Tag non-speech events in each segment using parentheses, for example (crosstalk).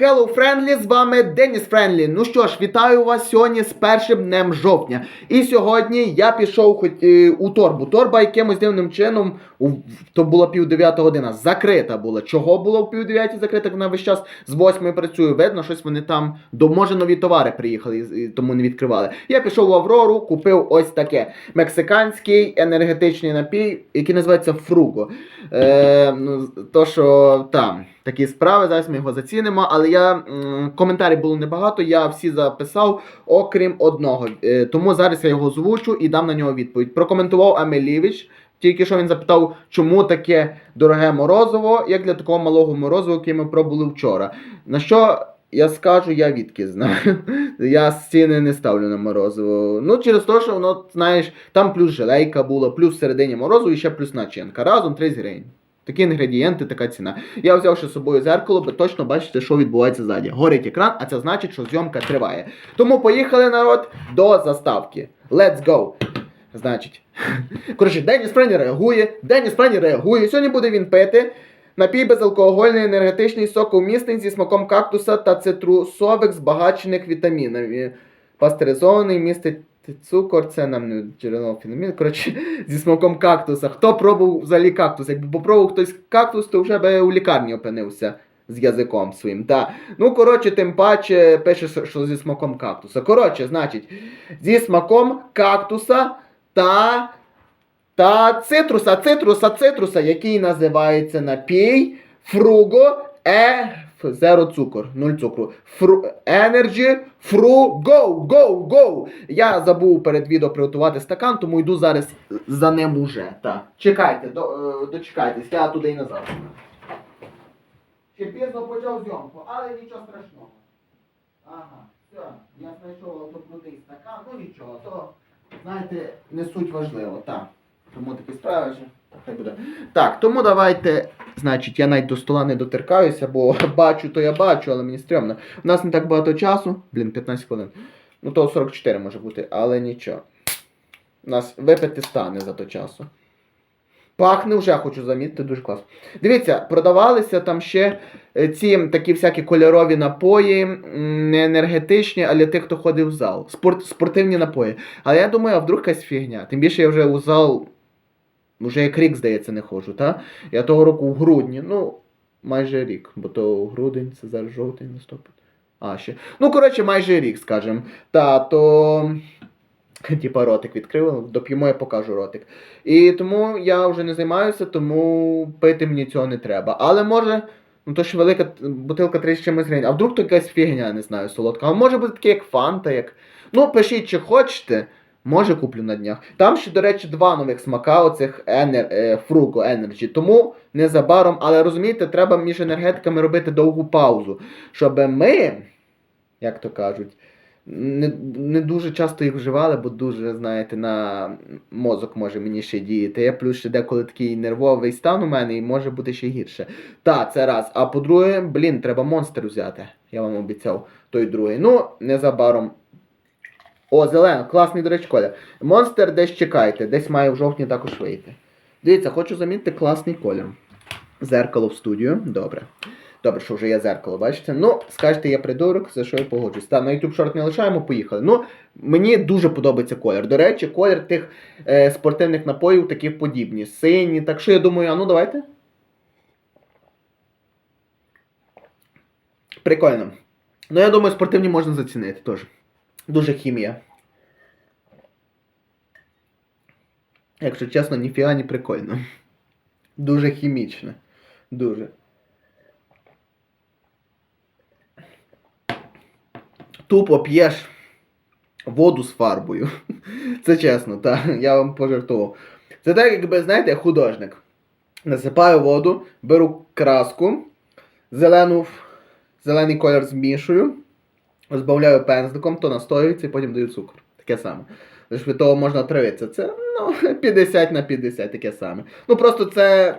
Hello Friendly, з вами Деніс Френлі. Ну що ж, вітаю вас сьогодні з першим днем жовтня. І сьогодні я пішов хоч, е, у торбу. Торба якимось дивним чином, у, то була пів дев'ята година, закрита була. Чого було в пів дев'ятій закрита, вона весь час з восьмої працює. Видно, щось вони там, до, може нові товари приїхали, і- і тому не відкривали. Я пішов в Аврору, купив ось таке мексиканський енергетичний напій, який називається Фруго. Е, ну, то, що там такі справи, зараз ми його зацінимо, але я коментарів було небагато, я всі записав, окрім одного. Е, тому зараз я його озвучу і дам на нього відповідь. Прокоментував Амелівич. Тільки що він запитав, чому таке дороге морозиво, як для такого малого морозива, яке ми пробували вчора. На що я скажу, я відки знаю. (laughs) Я ціни не ставлю на морозиво. Ну, через те, що воно, знаєш, там плюс желейка була, плюс всередині морозиво і ще плюс начинка. Разом 30 гривень. Такі інгредієнти, така ціна. Я взяв ще з собою зеркало, бо точно бачите, що відбувається ззаді. Горить екран, а це значить, що зйомка триває. Тому поїхали, народ, до заставки. Let's go! Значить. (laughs) Коротше, Деніс Френі реагує, Деніс Френі реагує. Сьогодні буде він пити. Напій безалкогольний енергетичний соковмісний зі смаком кактуса та цитрусових збагачених вітамінами. Пастеризований містить цукор, це нам не джерело феномін. Коротше, (laughs) зі смаком кактуса. Хто пробував взагалі кактус? Якби попробував хтось кактус, то вже би у лікарні опинився з язиком своїм. Да. Ну, коротше, тим паче пише, що- зі смаком кактуса. Коротше, значить, зі смаком кактуса та. Та цитруса, цитруса, цитруса, який називається напій Фруго Е. Зеро цукор, нуль цукру. Фру, Energy Frugo, go, go. go. Я забув перед відео приготувати стакан, тому йду зараз за ним уже. Так. Чекайте, до, е, дочекайтесь, я туди і назад. Ще пізно почав зйомку, але нічого страшного. Ага, все, я знайшов крутий стакан, ну нічого, то, знаєте, не суть важливо, так. Тому такі справи вже. Хай буде. Так, тому давайте. Значить, я навіть до стола не доторкаюся, бо (laughs) бачу, то я бачу, але мені стрьомно. У нас не так багато часу. Блін, 15 хвилин. Ну то 44 може бути, але нічого. У нас випити стане за то часу. Пахне вже, хочу замітити, дуже класно. Дивіться, продавалися там ще е, ці такі всякі кольорові напої, не енергетичні, а для тих, хто ходив в зал. Спорт, спортивні напої. Але я думаю, а вдруг якась фігня. Тим більше я вже у зал, вже як рік, здається, не ходжу, та? Я того року в грудні, ну, майже рік, бо то грудень, це зараз жовтень, листопад. А, ще. Ну, коротше, майже рік, скажімо. Та, то. (laughs) Типа ротик відкрив, доп'ємо, я покажу ротик. І тому я вже не займаюся, тому пити мені цього не треба. Але може, ну то ж велика бутилка 30 чимось гривень, а вдруг то якась фігня, не знаю, солодка. А може бути таке, як фанта, як. Ну, пишіть, чи хочете. Може куплю на днях. Там ще, до речі, два нових смака оцих енер... е, Frugo Energy. Тому незабаром, але розумієте, треба між енергетиками робити довгу паузу. Щоб ми, як то кажуть, не, не дуже часто їх вживали, бо дуже, знаєте, на мозок може мені ще діяти. Я плюс ще деколи такий нервовий стан у мене і може бути ще гірше. Та, це раз. А по-друге, блін, треба монстр взяти. Я вам обіцяв той другий. Ну, незабаром. О, зелено, класний, до речі, колір. Монстр десь чекайте, десь має в жовтні також вийти. Дивіться, хочу замітити класний колір. Зеркало в студію. Добре. Добре, що вже є зеркало, бачите? Ну, скажете, я придурок, за що я погоджусь. Та, на YouTube шорт не лишаємо, поїхали. Ну, мені дуже подобається колір. До речі, колір тих е, спортивних напоїв такі подібні. Сині. Так що я думаю, а ну давайте. Прикольно. Ну, я думаю, спортивні можна зацінити теж. Дуже хімія. Якщо чесно, ніфіга не прикольно. Дуже хімічно. Дуже. Тупо п'єш воду з фарбою. (laughs) Це чесно, так. Я вам пожартував. Це так, якби, знаєте, художник. Насипаю воду, беру краску, зелену, зелений колір змішую, розбавляю пензликом, то настоюється і потім даю цукор. Таке саме. Лише від того можна отравитися. Це ну, (laughs) 50 на 50, таке саме. Ну просто це.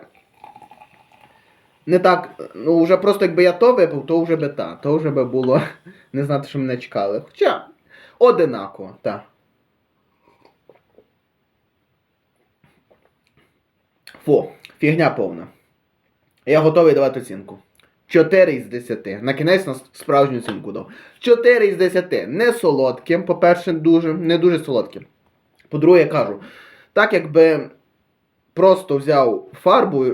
Не так. Ну, вже просто якби я то випив, то вже би та. То вже би було (laughs) не знати, що мене чекали. Хоча одинаково, так. Фу, фігня повна. Я готовий давати оцінку. 4 із 10. На кінець нас справжню оцінку дав. 4 із 10. Не солодке, по-перше, дуже, не дуже солодке. По-друге, я кажу, так якби просто взяв фарбу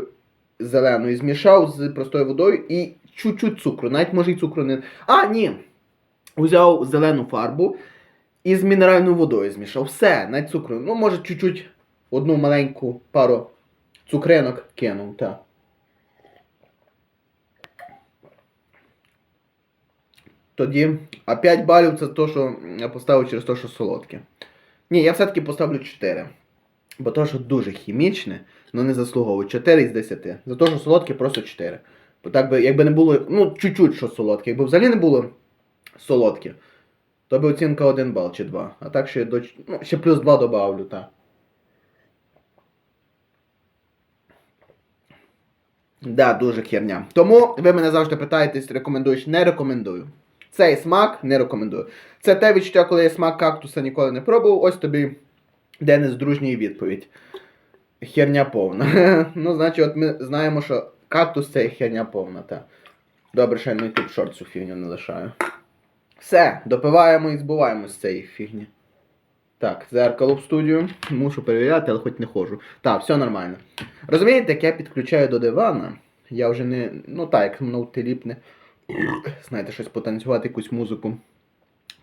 зелену і змішав з простою водою і чуть-чуть цукру, навіть може і цукру не. А, ні. Взяв зелену фарбу і з мінеральною водою змішав. Все, навіть цукру. Ну, може, чуть-чуть одну маленьку пару цукринок кинув, так. Тоді, а 5 балів це то, що я поставив через те, що солодке. Ні, я все-таки поставлю 4. Бо то, що дуже хімічне, але не заслуговує. 4 із 10. За те, що солодке, просто 4. Бо так би, якби не було, ну, чуть-чуть що солодке, якби взагалі не було солодке, то би оцінка 1 бал чи 2. А так ще, до, ну, ще плюс 2 добавлю, так. Да, дуже херня. Тому ви мене завжди питаєтесь, рекомендуєш, не рекомендую. Цей смак не рекомендую. Це те відчуття, коли я смак кактуса ніколи не пробував. Ось тобі Денис дружній відповідь. Херня повна. (laughs) ну, значить, от ми знаємо, що кактус це херня повна, та. Добре, що я на YouTube шорт цю фігню не лишаю. Все, допиваємо і збуваємо з цієї фігні. Так, зеркало в студію. Мушу перевіряти, але хоч не ходжу. Так, все нормально. Розумієте, як я підключаю до дивана, я вже не. Ну так, як ноутиліпне. (clears throat) Знаєте, щось потанцювати, якусь музику,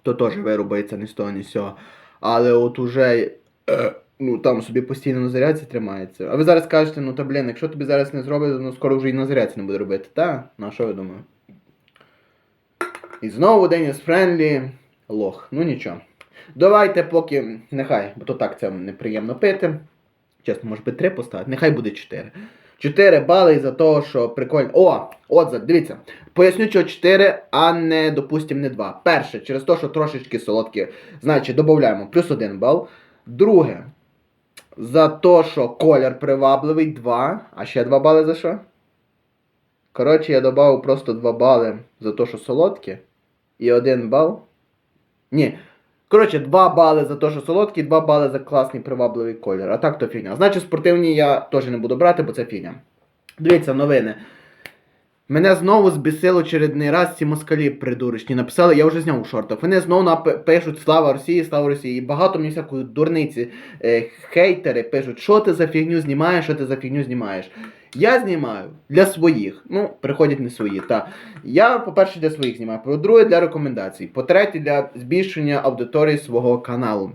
то теж вирубається ні з того, ні з цього. Але от уже. (clears throat) Ну, там собі постійно на зарядці тримається. А ви зараз кажете, ну та блін, якщо тобі зараз не зробить, ну скоро вже і на зарядці не буде робити. Та? Ну а що я думаю? І знову Деніс Френлі. Лох. Ну нічого. Давайте поки. Нехай, бо то так це неприємно пити. Чесно, може би 3 поставити. Нехай буде 4. 4 бали за те, що прикольно. О! От, дивіться. Поясню, чого 4, а не, допустим, не 2. Перше, через те, що трошечки солодкі. Значить, додаємо плюс 1 бал. Друге, за те, що колір привабливий 2. А ще 2 бали за що? Коротше, я додав просто 2 бали за те, що солодкі. І 1 бал. Ні. Коротше, 2 бали за те, що солодкий, 2 бали за класний привабливий колір. А так то фігня. Значить, спортивні я теж не буду брати, бо це фігня. Дивіться, новини. Мене знову збісило чередний раз ці москалі придурочні. Написали, я вже зняв у шортах. Вони знову пишуть Слава Росії, Слава Росії. І багато мені всякої дурниці. Е, хейтери пишуть, що ти за фігню знімаєш, що ти за фігню знімаєш. Я знімаю для своїх. Ну, приходять не свої. Та. Я, по-перше, для своїх знімаю. По-друге, для рекомендацій. По-третє, для збільшення аудиторії свого каналу.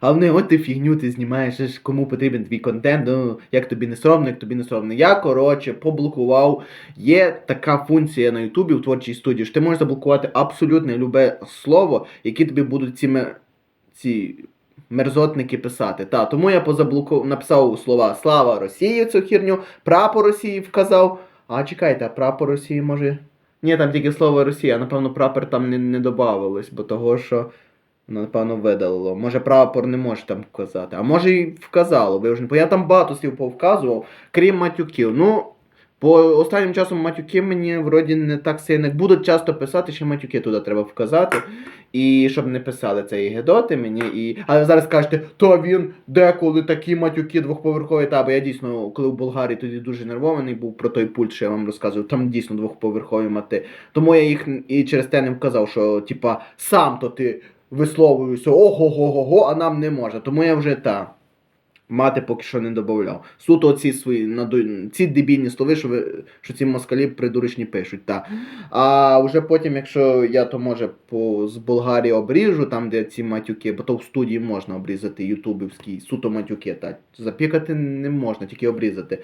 А вони, от ти фігню ти знімаєш, кому потрібен твій контент, ну, як тобі не соромно, як тобі не соромно. Я, коротше, поблокував. Є така функція на Ютубі в творчій студії, що ти можеш заблокувати абсолютно любе слово, які тобі будуть ці, ці мерзотники писати. Та, тому я позаблоку... написав слова Слава Росії цю херню, прапор Росії вказав. А чекайте, а прапор Росії може. Ні, там тільки слово Росія, напевно, прапор там не, не додавалось, бо того, що. Напевно, видалило. Може, прапор не може там вказати. А може і вказало, ви вже не- Бо я там багато слів повказував, крім матюків. Ну, по останнім часом матюки мені вроді не так сильно. Будуть часто писати, ще матюки туди треба вказати. І щоб не писали це і гедоти мені. І... Ви зараз кажете, то він деколи такі матюки двохповерхові. Та, бо я дійсно, коли в Болгарії тоді дуже нервований був про той пульт, що я вам розказував, там дійсно двохповерхові мати. Тому я їх і через те не вказав, що типа сам то ти висловлюєшся ого-го-го-го, а нам не можна. Тому я вже та. Мати поки що не додавав. Суто ці свої наду... ці дебільні слови, що, ви... що ці москалі придурочні пишуть. Та. А вже потім, якщо я то може по... з Болгарії обріжу, там де ці матюки, бо то в студії можна обрізати ютубівські, суто матюки, та. запікати не можна, тільки обрізати.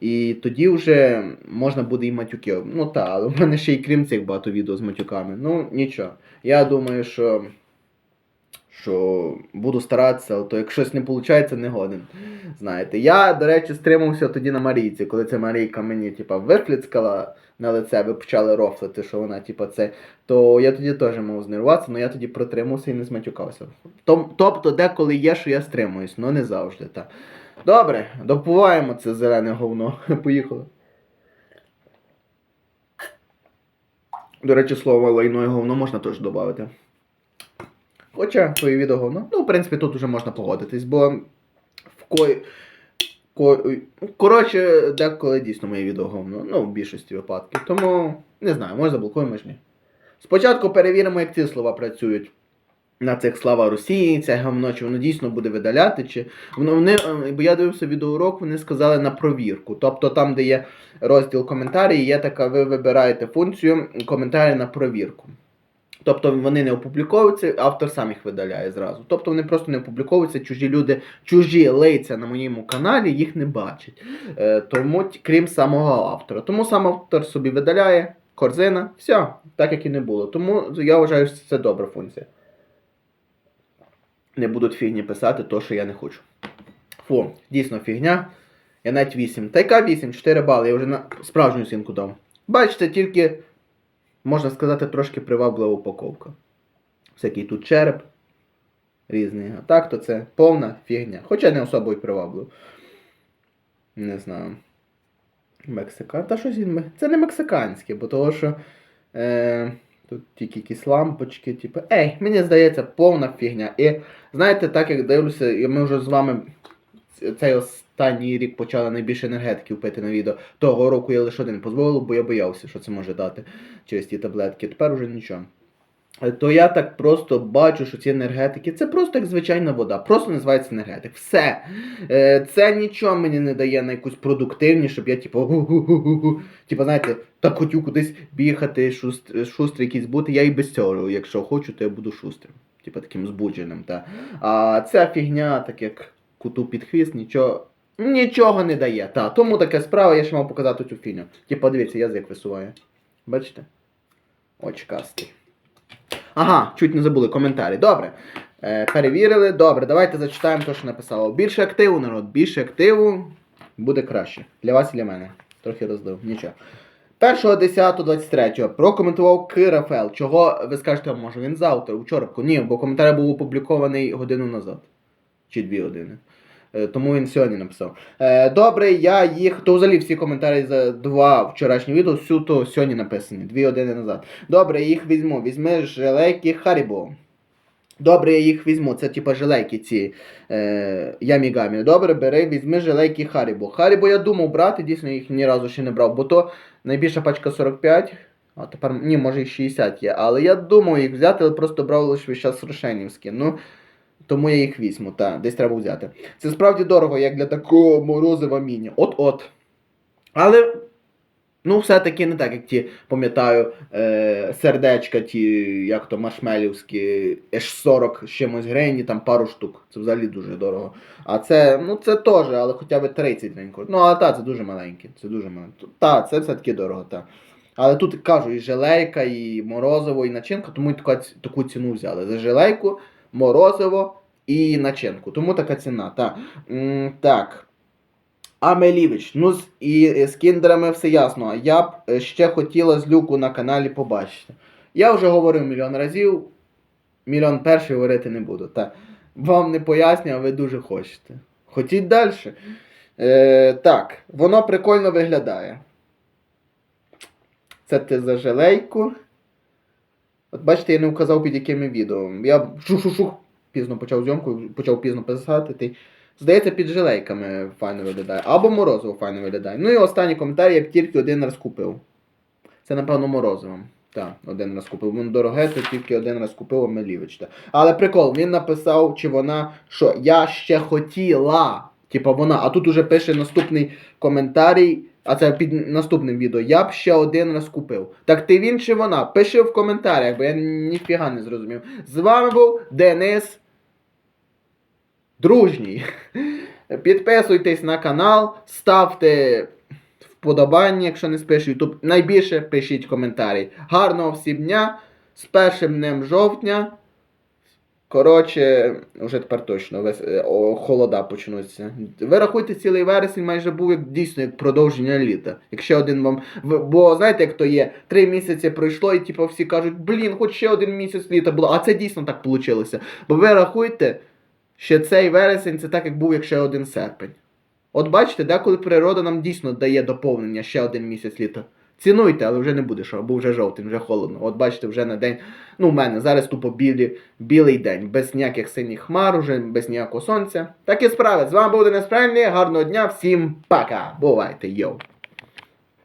І тоді вже можна буде і матюки. Ну так, але в мене ще й крім цих багато відео з матюками. Ну, нічого. Я думаю, що. Що буду старатися, але то як щось не виходить, не годен. Знаєте, я, до речі, стримався тоді на Марійці, коли ця Марійка мені, типа, вифліцкала на лице, ви почали рофлити, що вона, типа, це. То я тоді теж мав знервуватися, але я тоді протримався і не зматюкався. Тобто, деколи є, що я стримуюсь, але не завжди. так. Добре, допуваємо це зелене говно. (laughs) Поїхали. До речі, слово лайно і говно можна теж додати. Хоча твоє відео говно. Ну, в принципі, тут вже можна погодитись, бо в кої. Ко- Коротше, деколи дійсно моє відео говно. Ну, в більшості випадків. Тому не знаю, може заблокуємо, може ні. Спочатку перевіримо, як ці слова працюють. На цих слава Росії, це говно, чи воно дійсно буде видаляти, чи воно вони, е, бо я дивився відеоурок, вони сказали на провірку. Тобто там, де є розділ коментарі, є така, ви вибираєте функцію коментарі на провірку. Тобто вони не опубліковуються, автор сам їх видаляє зразу. Тобто вони просто не опубліковуються, чужі люди, чужі лиця на моєму каналі їх не бачать. Е, тому, крім самого автора. Тому сам автор собі видаляє, корзина, все, так як і не було. Тому я вважаю, що це добра функція. Не будуть фігні писати то, що я не хочу. Фу, дійсно фігня. Я навіть 8. Та яка 8? 4 бали, я вже на справжню оцінку дав. Бачите, тільки, можна сказати, трошки приваблива упаковка. Всякий тут череп різний. А так то це повна фігня. Хоча не особо й приваблив. Не знаю. Мексикан. Та щось він. Це не мексиканське, бо того, що. Е, тут тільки якісь лампочки, типу. Ей, мені здається, повна фігня. І знаєте, так як дивлюся, і ми вже з вами цей останній рік почали найбільше енергетиків пити на відео. Того року я лише один дозволив, бо я боявся, що це може дати через ті таблетки. Тепер уже нічого. Е, То я так просто бачу, що ці енергетики це просто як звичайна вода, просто називається енергетик. Все. Е, Це нічого мені не дає на якусь продуктивність, щоб я, типу, гу-гу-гу-гу-гу. Типу, знаєте, так хотів кудись бігати, шуст, шустрий якийсь бути. Я і без цього, якщо хочу, то я буду шустрим. Типу таким збудженим. Та. А ця фігня, так як куту під хвіст, нічого. Нічого не дає. Та. Тому така справа, я ще мав показати цю фігню. Типу, дивіться, язик висуває. Бачите? Очкастий. Ага, чуть не забули коментарі. Добре. Е, перевірили. Добре, давайте зачитаємо те, що написало. Більше активу, народ, більше активу буде краще. Для вас і для мене. Трохи розлив. Нічого. 1.10.23 прокоментував Кирафел. Чого ви скажете, може він завтра, чорпку? Ні, бо коментар був опублікований годину назад. Чи дві години. Е, Тому він сьогодні написав. Е, добре, я їх. То взагалі всі коментарі за два вчорашні відео суто сьогодні написані, дві години назад. Добре, їх візьму. Візьми желейки Харібо. Добре, я їх візьму. Це типа желейки ці е, ямігамі. Добре, бери, візьми желейки Харібо. Харібо я думав брати, дійсно їх ні разу ще не брав, бо то найбільша пачка 45. А тепер ні, може і 60 є. Але я думав їх взяти, але просто брав лише час рошенівські. Ну, тому я їх візьму, так, десь треба взяти. Це справді дорого, як для такого морозива міні. От-от. Але, ну, все-таки не так, як ті, пам'ятаю, е, сердечка, ті, як то маршмелівські, аж 40 з чимось гривень, там пару штук. Це взагалі дуже дорого. А це, ну це теж, але хоча б 30 гривень. Ну, а та, це дуже маленьке. Це дуже маленьке. Та, це все-таки дорого, так. Але тут кажу, і желейка, і морозиво, і начинка, тому і така, таку ціну взяли. За желейку, морозиво і начинку. Тому така ціна. Так. М, так. Амелівич, ну з, і з кіндерами все ясно. Я б е, ще хотіла з люку на каналі побачити. Я вже говорив мільйон разів, мільйон перший говорити не буду. Так. Вам не поясню, а ви дуже хочете. Хотіть далі. Е, так, воно прикольно виглядає. Це ти за желейку. От бачите, я не вказав під якими відео. Я шух-шух-шух пізно почав зйомку, почав пізно писати. Ти... Здається, під жилейками файно виглядає. Або морозиво файно виглядає. Ну і останній коментар я б тільки один раз купив. Це, напевно, морозиво. Так, один раз купив. Він дороге, то тільки один раз купив Омелівич. та. Але прикол, він написав, чи вона, що я ще хотіла. Типа вона, а тут уже пише наступний коментарій, а це під наступним відео. Я б ще один раз купив. Так ти він чи вона? Пиши в коментарях, бо я ніфіга не зрозумів. З вами був Денис Дружній. Підписуйтесь на канал, ставте вподобання, якщо не спиш YouTube. Найбільше пишіть коментарі. Гарного всім дня! З першим днем жовтня. Коротше, вже тепер точно вес... е, о, холода почнуться. Ви рахуйте, цілий вересень майже був як дійсно як продовження літа. Якщо один вам. Бо знаєте, як то є, три місяці пройшло, і типу всі кажуть, блін, хоч ще один місяць літа було. А це дійсно так вийшло. Бо ви рахуйте, що цей вересень це так, як був як ще один серпень. От бачите, деколи природа нам дійсно дає доповнення ще один місяць літа. Цінуйте, але вже не буде що, бо вже жовтий, вже холодно. От бачите, вже на день. Ну, у мене зараз тупо білі, білий день, без ніяких синіх хмар, уже без ніякого сонця. Такі справи. З вами був Денис. Гарного дня, всім пока. Бувайте, йоу.